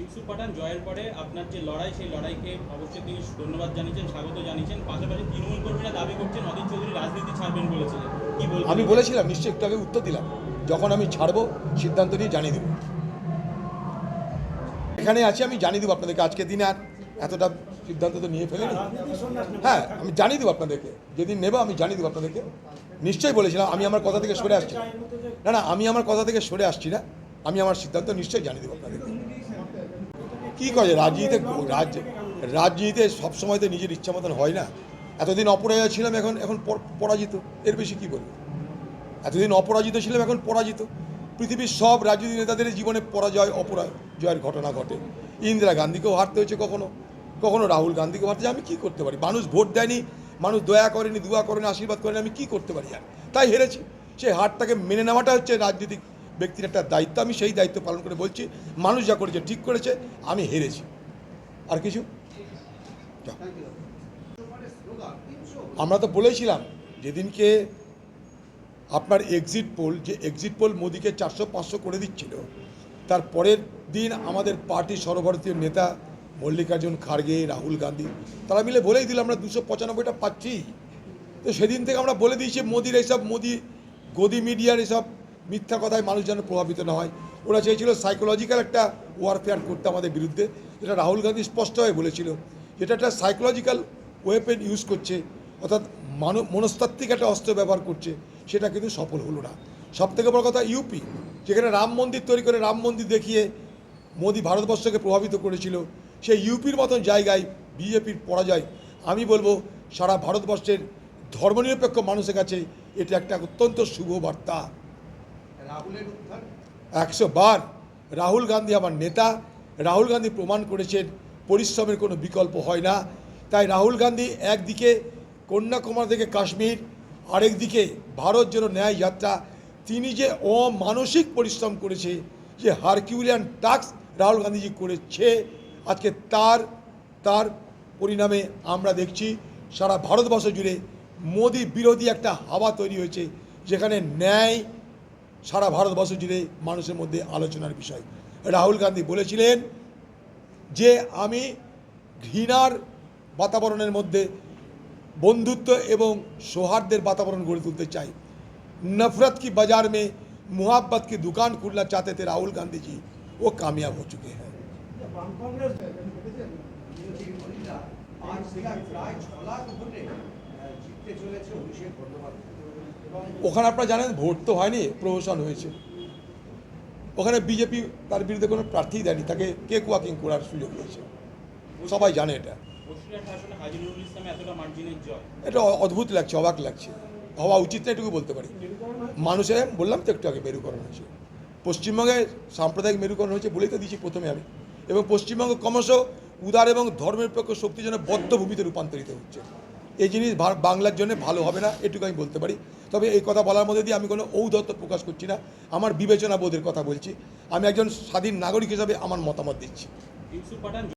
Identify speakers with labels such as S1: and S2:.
S1: ইউসুফ পাঠান, জয়ের পরে আপনার যে লড়াই, সেই লড়াইকে অবশ্যই তিনি ধন্যবাদ জানিয়েছেন, স্বাগত জানিয়েছেন। পাশাপাশি তৃণমূল কর্মীরা দাবি করছেন, অধীর চৌধুরী রাজনীতি ছাড়বেন বলেছিলেন। কি বলবেন?
S2: আমি বলেছিলাম, নিশ্চয়ই একটু আগে উত্তর দিলাম। যখন আমি ছাড়বো, সিদ্ধান্ত নিয়ে জানিয়ে দেবো। এখানে আছি, আমি জানিয়ে দেবো আপনাদেরকে আজকে দিনে আর। এতটা সিদ্ধান্ত তো নিয়ে ফেলেনি। হ্যাঁ আমি জানিয়ে দেবো আপনাদেরকে। যেদিন নেব, আমি জানিয়ে দেবো আপনাদেরকে। নিশ্চয়ই বলেছিলাম, আমি আমার কথা থেকে সরে আসছি। না না, আমি আমার কথা থেকে সরে আসছি না। আমি আমার সিদ্ধান্ত নিশ্চয়ই জানিয়ে দেবো আপনাদেরকে। কী করে? রাজনীতিতে রাজ রাজনীতিতে সবসময় তো নিজের ইচ্ছা মতন হয় না। এতদিন অপরাজয় ছিলাম এখন এখন পর- পরাজিত। এর বেশি কী বলব? এতদিন অপরাজিত ছিলাম, এখন পরাজিত। পৃথিবীর সব রাজনীতি নেতাদের জীবনে পরাজয়, অপরাজয়ের ঘটনা ঘটে। ইন্দিরা গান্ধীকেও হারতে হয়েছে কখনো? কখনো রাহুল গান্ধীকেও হারতে আমি কী করতে পারি? মানুষ ভোট দেয়নি, মানুষ দয়া করেনি, দুয়া করেনি, আশীর্বাদ করেনি, আমি কী করতে পারি? আর তাই হেরেছি। সেই হারটাকে মেনে নেওয়াটা হচ্ছে রাজনৈতিক ব্যক্তির একটা দায়িত্ব, আমি সেই দায়িত্ব পালন করে বলছি, মানুষ যা করেছে, ঠিক করেছে, আমি হেরেছি। আর কিছু? আমরা তো বলেছিলাম, যেদিনকে আপনার এক্সিট পোল যে এক্সিট পোল মোদিকে চারশো পাঁচশো করে দিচ্ছিল, তার পরের দিন আমাদের পার্টি সর্বভারতীয় নেতা মল্লিকার্জুন খাড়গে রাহুল গান্ধী, তারা মিলে বলেই দিল, আমরা দুশো পঁচানব্বইটা পাচ্ছি। তো সেদিন থেকে আমরা বলে দিয়েছি, মোদির এইসব, মোদি গদি মিডিয়ার এসব মিথ্যা কথায় মানুষ যেন প্রভাবিত না হয়। ওরা চেয়েছিল সাইকোলজিক্যাল একটা ওয়ারফেয়ার করতে আমাদের বিরুদ্ধে। যেটা রাহুল গান্ধী স্পষ্টভাবে বলেছিল। যেটা একটা সাইকোলজিক্যাল ওয়েপেন ইউজ করছে। অর্থাৎ মানব, মনস্তাত্ত্বিক একটা অস্ত্র ব্যবহার করছে। সেটা কিন্তু সফল হলো না। সব থেকে বড় কথা ইউপি। যেখানে রাম মন্দির তৈরি করে রাম মন্দির দেখিয়ে মোদি ভারতবর্ষকে প্রভাবিত করেছিল। সেই ইউপির মতন জায়গায় বিজেপির পরাজয়। আমি বলব, সারা ভারতবর্ষের ধর্মনিরপেক্ষ মানুষের কাছে এটা একটা অত্যন্ত শুভ বার্তা। একশো বার রাহুল গান্ধী আমার নেতা। রাহুল গান্ধী প্রমাণ করেছেন, পরিশ্রমের কোনো বিকল্প হয় না। তাই রাহুল গান্ধী একদিকে কন্যাকুমারী থেকে কাশ্মীর, আরেকদিকে ভারত যেন ন্যায় যাত্রা। তিনি যে অমানসিক পরিশ্রম করেছে, যে হারকিউলিয়ান টাস্ক রাহুল গান্ধীজি করেছে, আজকে তার তার পরিণামে আমরা দেখছি সারা ভারতবর্ষ জুড়ে মোদি বিরোধী একটা হাওয়া তৈরি হয়েছে, যেখানে ন্যায় সারা ভারতবর্ষ জুড়ে মানুষের মধ্যে আলোচনার বিষয় রাহুল গান্ধী বলেছিলেন যে আমি ঘৃণার বাতাবরণের মধ্যে বন্ধুত্ব এবং সৌহার্দ্যের বাতাবরণ গড়ে তুলতে চাই नफरत की बाजार में मुहब्बत की दुकान खुलना चाहते थे राहुल गांधी जी वो कामयाब हो चुके हैं
S3: আজ থেকে প্রায় ছ লাখ ভোটে আহ, জিততে চলেছে অভিষেক বন্দ্যোপাধ্যায় এবং
S2: ওখানে আপনারা জানেন ভোট তো হয়নি প্রহসন হয়েছে। ওখানে বিজেপি তার বিরুদ্ধে কোনো প্রার্থী দেয়নি তাকে কেক ওয়াকিং করার সুযোগ দিয়েছে। সবাই জানে এটা। এটা অদ্ভুত লাগছে অবাক লাগছে। হওয়া উচিত না এটুকু বলতে পারি। মানুষের বললাম তো একটু আগে মেরুকরণ হয়েছে। পশ্চিমবঙ্গে সাম্প্রদায়িক মেরুকরণ হয়েছে বলেই তো দিয়েছি প্রথমে আমি। এবং পশ্চিমবঙ্গ ক্রমশ উদার এবং ধর্মের পক্ষ শক্তি যেন বদ্ধভূমিতে রূপান্তরিত হচ্ছে। এই জিনিস বাংলার জন্য ভালো হবে না, এটুকু আমি বলতে পারি। তবে এই কথা বলার মধ্যে দিয়ে আমি কোনো ঔদত্ত প্রকাশ করছি না, আমার বিবেচনা বোধের কথা বলছি। আমি একজন স্বাধীন নাগরিক হিসাবে আমার মতামত দিচ্ছি।